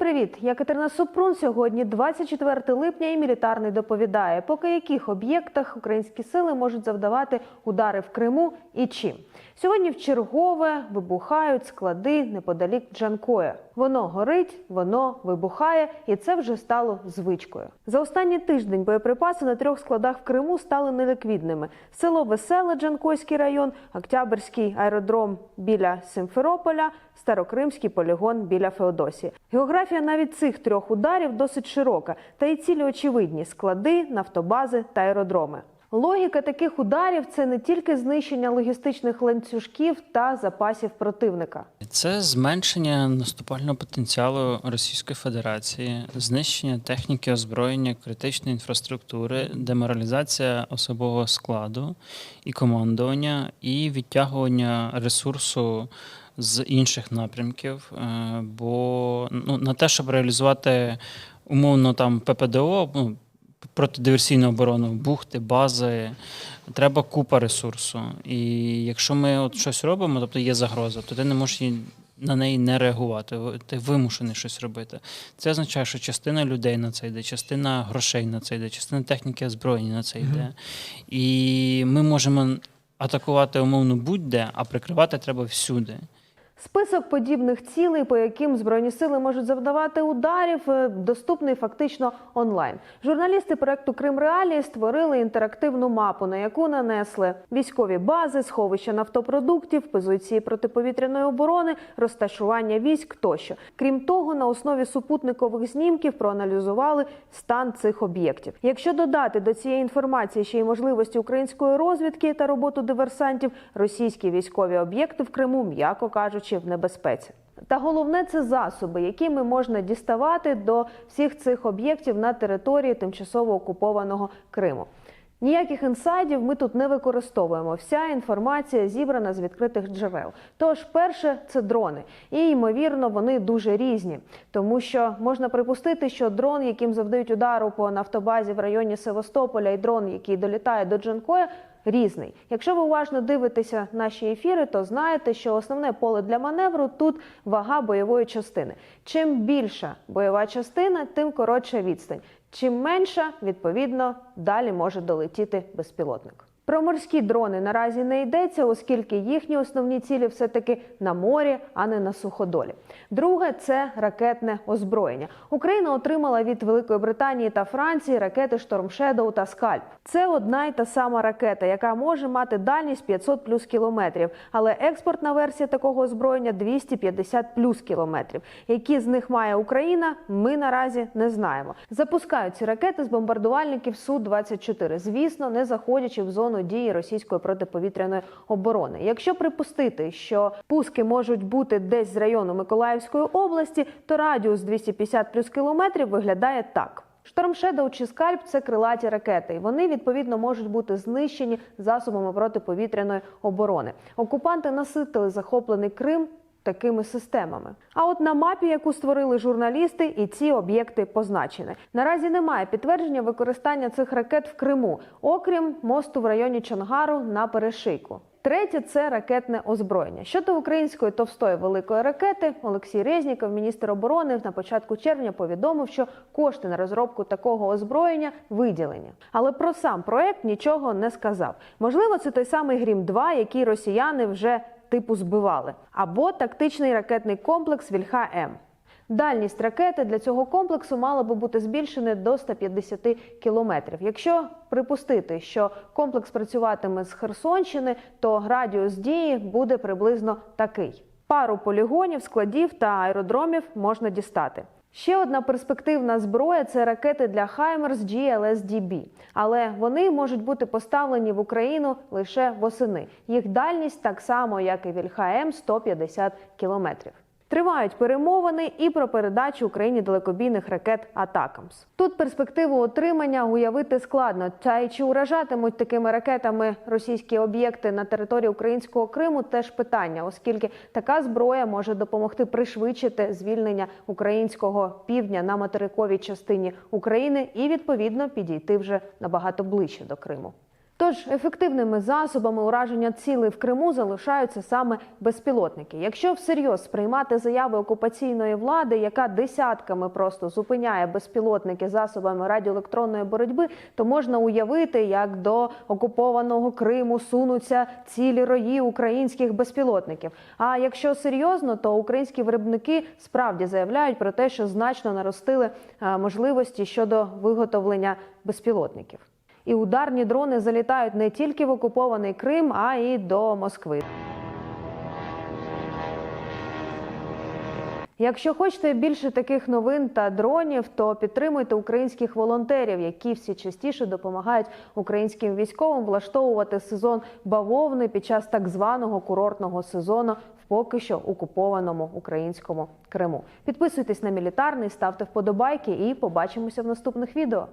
привіт! Я Катерина Супрун. Сьогодні 24 липня і мілітарний доповідає, по яких об'єктах українські сили можуть завдавати удари в Криму і чим. Сьогодні в чергове вибухають склади неподалік Джанкоя. Воно горить, воно вибухає, і це вже стало звичкою. За останній тиждень боєприпаси на трьох складах в Криму стали неліквідними: село Веселе, Джанкойський район, Октябрьський аеродром біля Симферополя, Старокримський полігон біля Феодосії. Географія навіть цих трьох ударів досить широка, та й цілі очевидні склади, нафтобази та аеродроми. Логіка таких ударів це не тільки знищення логістичних ланцюжків та запасів противника. Це зменшення наступального потенціалу Російської Федерації, знищення техніки озброєння, критичної інфраструктури, деморалізація особового складу і командування, і відтягування ресурсу з інших напрямків. Е, Бо ну, на те, щоб реалізувати умовно там ППДО, ну, протидиверсійну оборону, бухти, бази. Треба купа ресурсу. І якщо ми от щось робимо, тобто є загроза, то ти не можеш її- на неї не реагувати. Ти вимушений щось робити. Це означає, що частина людей на це йде, частина грошей на це йде, частина техніки озброєння на це йде. І ми можемо атакувати умовно будь-де, а прикривати треба всюди. Список подібних цілей, по яким збройні сили можуть завдавати ударів, е, доступний фактично онлайн. Журналісти проекту Крим Реалії створили інтерактивну мапу, на яку нанесли військові бази, сховища нафтопродуктів, позиції протиповітряної оборони, розташування військ тощо. Крім того, на основі супутникових знімків проаналізували стан цих об'єктів. Якщо додати до цієї інформації ще й можливості української розвідки та роботу диверсантів, російські військові об'єкти в Криму, м'яко кажучи, в небезпеці. Та головне це засоби, якими можна діставати до всіх цих об'єктів на території тимчасово окупованого Криму. Ніяких інсайдів ми тут не використовуємо. Вся інформація зібрана з відкритих джерел. Тож, перше, це дрони, і ймовірно, вони дуже різні, тому що можна припустити, що дрон, яким завдають удару по нафтобазі в районі Севастополя, і дрон, який долітає до Джанкоя, різний. Якщо ви уважно дивитеся наші ефіри, то знаєте, що основне поле для маневру тут вага бойової частини. Чим більша бойова частина, тим коротша відстань. Чим менша, відповідно, далі може долетіти безпілотник. Про морські дрони наразі не йдеться, оскільки їхні основні цілі все-таки на морі, а не на суходолі. Друге це ракетне озброєння. Україна отримала від Великої Британії та Франції ракети Shadow та Скальп. Це одна й та сама ракета, яка може мати дальність 500 плюс кілометрів, але експортна версія такого озброєння 250 плюс кілометрів. Які з них має Україна, ми наразі не знаємо. Запускають ці ракети з бомбардувальників су 24 звісно, не заходячи в зону дії російської протиповітряної оборони. Якщо припустити, що пуски можуть бути десь з району Миколаївської області, то радіус 250 плюс кілометрів виглядає так. Шторм Шедоу чи скальп це крилаті ракети, і вони відповідно можуть бути знищені засобами протиповітряної оборони. Окупанти наситили захоплений Крим такими системами. А от на мапі, яку створили журналісти, і ці об'єкти позначені. Наразі немає підтвердження використання цих ракет в Криму, окрім мосту в районі Чонгару на перешийку. Третє це ракетне озброєння. Щодо української товстої великої ракети, Олексій Резніков, міністр оборони, на початку червня повідомив, що кошти на розробку такого озброєння виділені. Але про сам проект нічого не сказав. Можливо, це той самий Грім 2 який росіяни вже типу збивали, або тактичний ракетний комплекс Вільха М. Дальність ракети для цього комплексу мала би бути збільшена до 150 кілометрів. Якщо припустити, що комплекс працюватиме з Херсонщини, то радіус дії буде приблизно такий: пару полігонів, складів та аеродромів можна дістати. Ще одна перспективна зброя це ракети для Хаймерс GLSDB. Але вони можуть бути поставлені в Україну лише восени. Їх дальність так само, як і Вільха-М, 150 кілометрів. Тривають перемовини і про передачу Україні далекобійних ракет Атакамс. Тут перспективу отримання уявити складно. Та й чи уражатимуть такими ракетами російські об'єкти на території українського Криму теж питання, оскільки така зброя може допомогти пришвидшити звільнення українського півдня на материковій частині України і відповідно підійти вже набагато ближче до Криму. Тож ефективними засобами ураження цілей в Криму залишаються саме безпілотники. Якщо всерйоз сприймати заяви окупаційної влади, яка десятками просто зупиняє безпілотники засобами радіоелектронної боротьби, то можна уявити, як до окупованого Криму сунуться цілі рої українських безпілотників. А якщо серйозно, то українські виробники справді заявляють про те, що значно наростили е, можливості щодо виготовлення безпілотників. І ударні дрони залітають не тільки в окупований Крим, а й до Москви. Якщо хочете більше таких новин та дронів, то підтримуйте українських волонтерів, які всі частіше допомагають українським військовим влаштовувати сезон бавовни під час так званого курортного сезону в поки що окупованому українському Криму. Підписуйтесь на мілітарний, ставте вподобайки і побачимося в наступних відео.